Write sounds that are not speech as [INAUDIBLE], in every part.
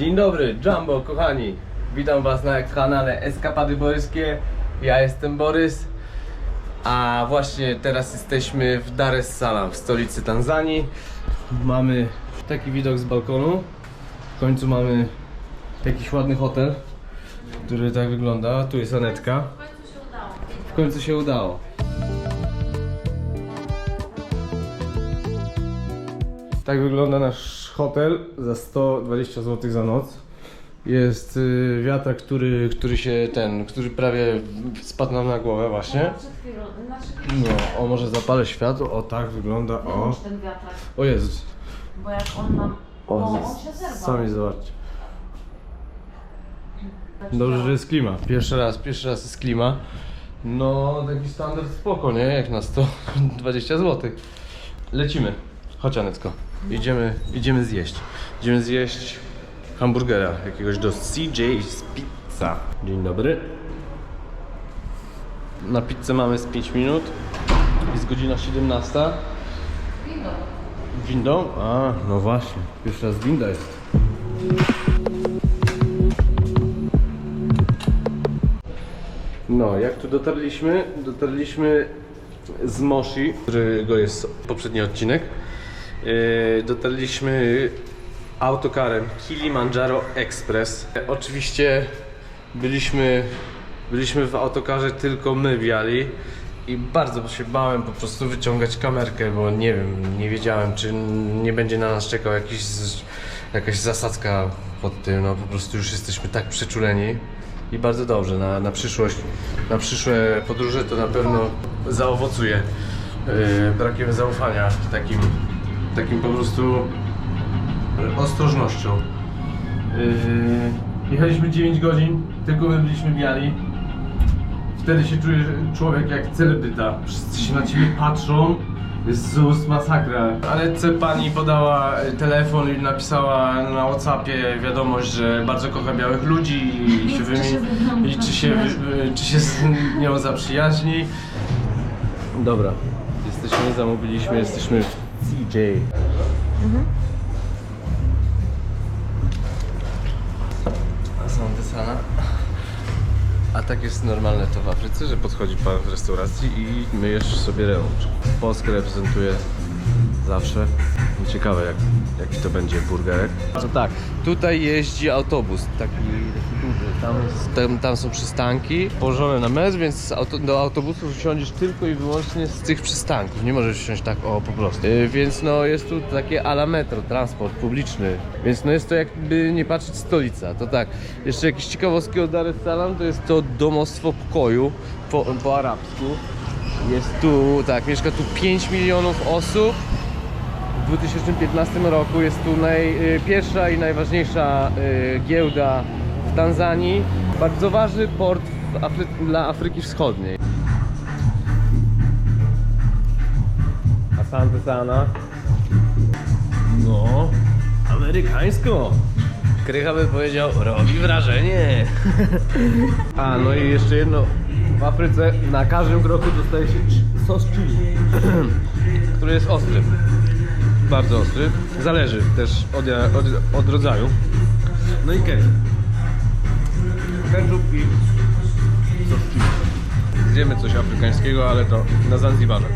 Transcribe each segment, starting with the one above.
Dzień dobry, Jumbo, kochani. Witam Was na kanale Eskapady Boryskie. Ja jestem Borys. A właśnie teraz jesteśmy w Dar es Salaam, w stolicy Tanzanii. Mamy taki widok z balkonu. W końcu mamy jakiś ładny hotel, który tak wygląda. Tu jest Anetka. W końcu się udało. Tak wygląda nasz hotel za 120 zł za noc. Jest y, wiatrak, który, który się ten, który prawie spadł nam na głowę właśnie. Przed chwilą, znaczy No, o może zapalę światło, o tak wygląda, o. wyłącz ten wiatrak, O Jezus. bo jak on nam... O, O, on się zerwał. sami zobaczcie. Dobrze, że jest klima. Pierwszy raz, pierwszy raz jest klima. No, taki standard spoko, nie? Jak na 120 zł. Lecimy. Chodź Anetko. Idziemy, idziemy zjeść. Idziemy zjeść hamburgera jakiegoś do CJ's Pizza. Dzień dobry. Na pizzę mamy z 5 minut. Jest godzina 17. Windą. Windą? A, no właśnie. Pierwszy raz winda jest. No, jak tu dotarliśmy? Dotarliśmy z Moshi, którego jest poprzedni odcinek. Yy, dotarliśmy autokarem Kilimanjaro Express. Oczywiście byliśmy, byliśmy w autokarze tylko my biali i bardzo się bałem po prostu wyciągać kamerkę, bo nie wiem, nie wiedziałem czy nie będzie na nas czekał jakiś, jakaś zasadzka pod tym, no po prostu już jesteśmy tak przeczuleni i bardzo dobrze, na, na przyszłość, na przyszłe podróże to na pewno zaowocuje yy, brakiem zaufania takim, takim po prostu ostrożnością. Yy, jechaliśmy 9 godzin, tylko my byliśmy biali. Wtedy się czuje człowiek jak celebryta. Wszyscy się na ciebie patrzą. Zus, masakra. Ale ce pani podała telefon i napisała na Whatsappie wiadomość, że bardzo kocha białych ludzi i się czy się wymi- ze mną i czy się, wy- czy się z nią zaprzyjaźni. Dobra, jesteśmy, zamówiliśmy, jesteśmy w CJ. Asante Sana. A tak jest normalne to w Afryce, że podchodzi pan w restauracji i myjesz sobie ręczki. Polskę reprezentuje zawsze. Ciekawe jak, jaki to będzie burgerek. No tak, tutaj jeździ autobus, taki, taki duży. Tam, tam, tam są przystanki położone na mez, więc auto, do autobusu wsiądziesz tylko i wyłącznie z tych przystanków. Nie możesz wsiąść tak o po prostu. Yy, więc no jest tu takie ala metro, transport publiczny. Więc no jest to jakby nie patrzeć stolica. To tak, jeszcze jakieś ciekawostki o Dar es Salaam, to jest to domostwo pokoju po, po arabsku. Jest tu, tak, mieszka tu 5 milionów osób. W 2015 roku jest tu naj, y, pierwsza i najważniejsza y, giełda w Tanzanii. Bardzo ważny port Afry dla Afryki Wschodniej. Asante Sana. No, amerykańsko. Krycha by powiedział, robi wrażenie. A, no i jeszcze jedno. W Afryce na każdym kroku dostaje się sos chili, [CLEARS THROAT] który jest ostry. Bardzo ostry. Zależy też od, od, od rodzaju. No i ketchup. Ketchup i chili. Zjemy coś afrykańskiego, ale to na Zanzibarze.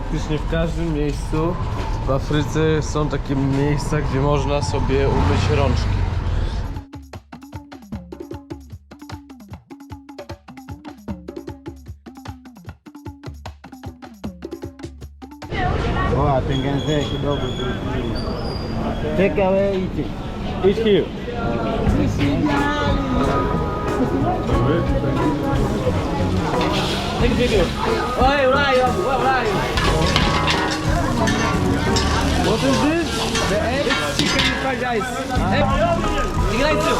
Praktycznie w każdym miejscu w Afryce są takie miejsca, gdzie można sobie umyć rączki. Poa, tengeneze kidogo. Take away eat. Idź here. Take video. Oi, where are What is this? The egg chicken fried rice. Ah. Egg. Chicken rice too.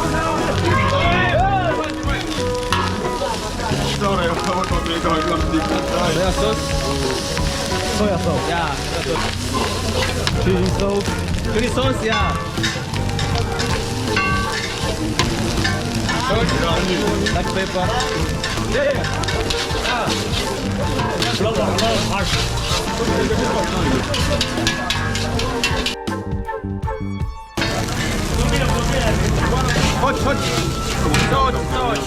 Sorry, I want to make a Soya sauce. Soya sauce. Yeah, soya sauce. Chili sauce. Chili sauce, yeah. Black pepper. Yeah. yeah. Blood, blood, harsh. chodź, chodź. Chodź, chodź.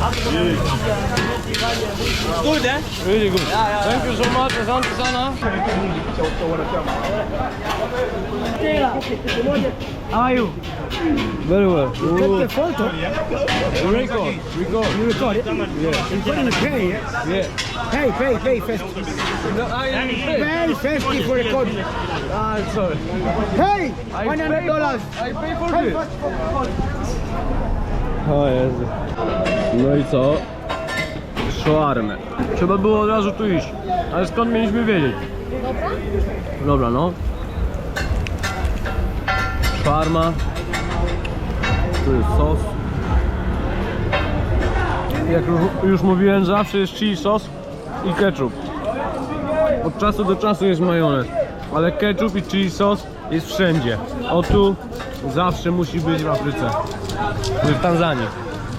Thank Good, eh? Really good. Yeah, yeah, Thank you so much, asante sana. How are you? Very well. Take the photo. Record, record. You record it. Yeah. You put in a pay. Yeah? Yeah. Pay, pay, pay first. No, I pay. Pay first for record. Ah, sorry. Hey, $100. I pay for Pay this. first for record. No i co? Szwarmę. Trzeba było od razu tu iść. Ale skąd mieliśmy wiedzieć? Dobra? Dobra, no. Szwarma. Tu jest sos. Jak już mówiłem, zawsze jest chili sos i ketchup. Od czasu do czasu jest majonez. Ale ketchup i chili sos jest wszędzie. O tu zawsze musi być w Afryce. W Tanzanii.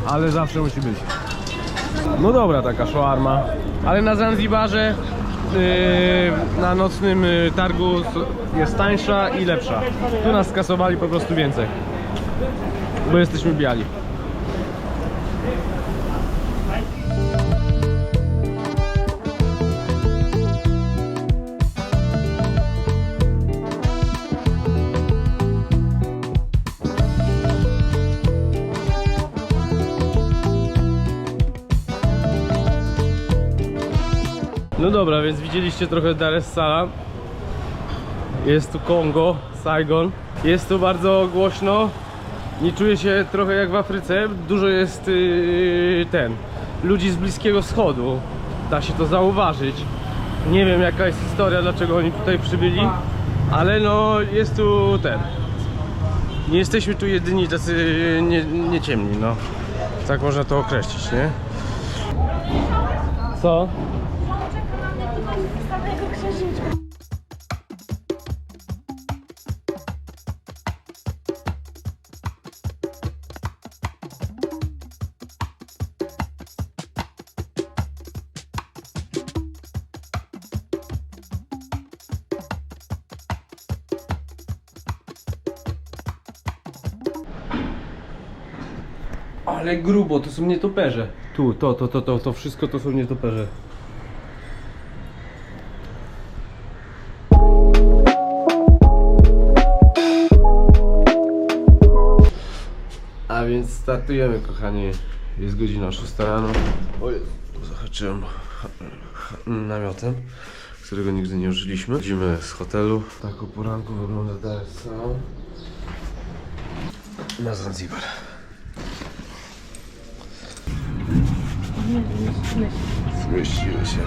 Ale zawsze musi być. No dobra taka szwarma. Ale na Zanzibarze yy, na nocnym yy, targu jest tańsza i lepsza. Tu nas skasowali po prostu więcej. Bo jesteśmy biali. No dobra, więc widzieliście trochę Dar es Salaam. Jest tu Kongo, Saigon. Jest tu bardzo głośno. Nie czuję się trochę jak w Afryce. Dużo jest yy, ten ludzi z Bliskiego Wschodu. Da się to zauważyć. Nie wiem jaka jest historia, dlaczego oni tutaj przybyli, ale no jest tu ten. Nie jesteśmy tu jedyni tacy nie, nie ciemni, no. Tak można to określić, nie? Co? Ale grubo, to są nietoperze. Tu, to, to, to, to, to wszystko to są nietoperze. A więc startujemy, kochani. Jest godzina 6 rano. O Jezu, zahaczyłem ha- ha- namiotem, którego nigdy nie użyliśmy. Chodzimy z hotelu. Tak o poranku wygląda es Salaam. Na Zanzibar. Zmieściły się.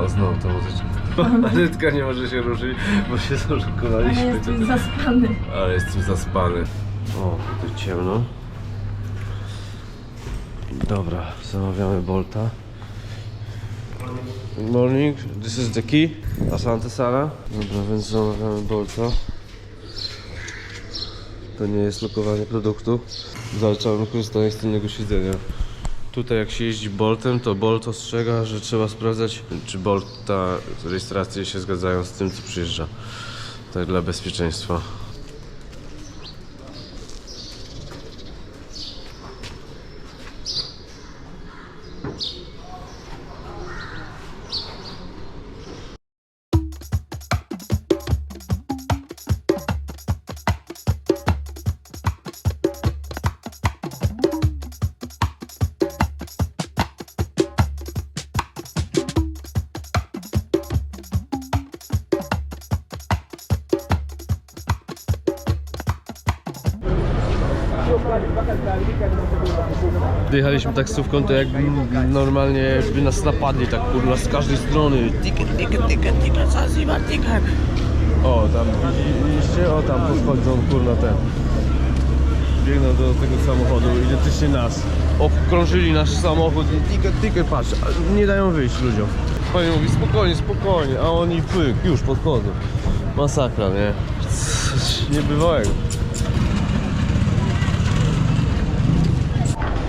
O, znowu to muzyczka. [LAUGHS] Anetka nie może się ruszyć, bo się zaszokowaliśmy. Jestem zaspany. Ale jestem zaspany. O, tutaj ciemno. Dobra, zamawiamy Bolta. Good morning, this is the key. Asante Sara. Dobra, więc zamawiamy Bolta. To nie jest lokowanie produktu. Zalecamy korzystanie z tylnego siedzenia. Tutaj jak się jeździ Boltem, to Bolt ostrzega, że trzeba sprawdzać, czy Bolta rejestracje się zgadzają z tym, co przyjeżdża. Tak dla bezpieczeństwa. Jechaliśmy taksówką, to jakby normalnie by nas napadli tak kurwa z każdej strony. Ticket, ticket, ticket, ticket, Zanzibar, ticket. O, tam widzieliście? O, tam podchodzą kurwa ten. Biegną do tego samochodu, identycznie nas. Okrążyli nasz samochód i ticket, ticket, patrz, nie dają wyjść ludziom. Pani mówi spokojnie, spokojnie, a oni pyk, już podchodzą. Masakra, nie? Coś niebywałego.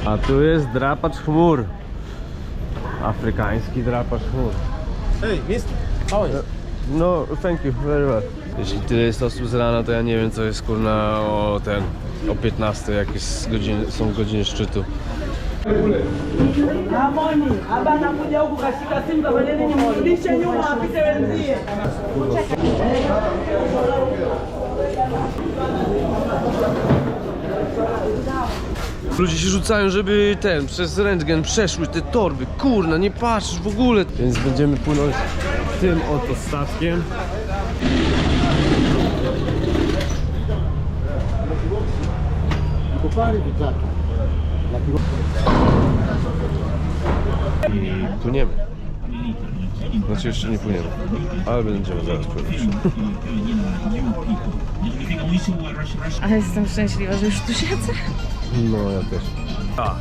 A tu jest drapacz chmur. Afrykański drapacz chmur. Hey, mister. How are you? No, thank you very much. Jeśli tyle jest osób z rana, to ja nie wiem co jest kurna o ten o 15 jak jest godziny, są godziny szczytu. Amoni, Ludzie się rzucają, żeby ten, przez rentgen przeszły te torby. Kurna, nie patrzysz w ogóle. Więc będziemy płynąć tym oto statkiem. I płyniemy. Znaczy jeszcze nie płyniemy, ale będziemy zaraz płynąć. Ale jestem szczęśliwa, że już tu siedzę. No, ja też. A.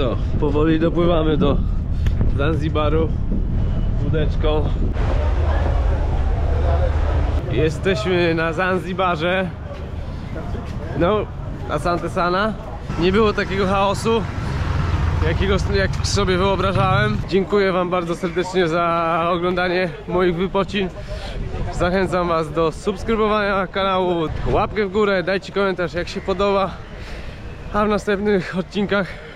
Co, powoli dopływamy do Zanzibaru łódeczką. Jesteśmy na Zanzibarze. No, Asante Sana. Nie było takiego chaosu, jakiego jak sobie wyobrażałem. Dziękuję Wam bardzo serdecznie za oglądanie moich wypocin. Zachęcam Was do subskrybowania kanału, łapkę w górę, dajcie komentarz jak się podoba. A w następnych odcinkach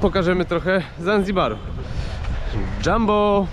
pokażemy trochę Zanzibaru. Jumbo!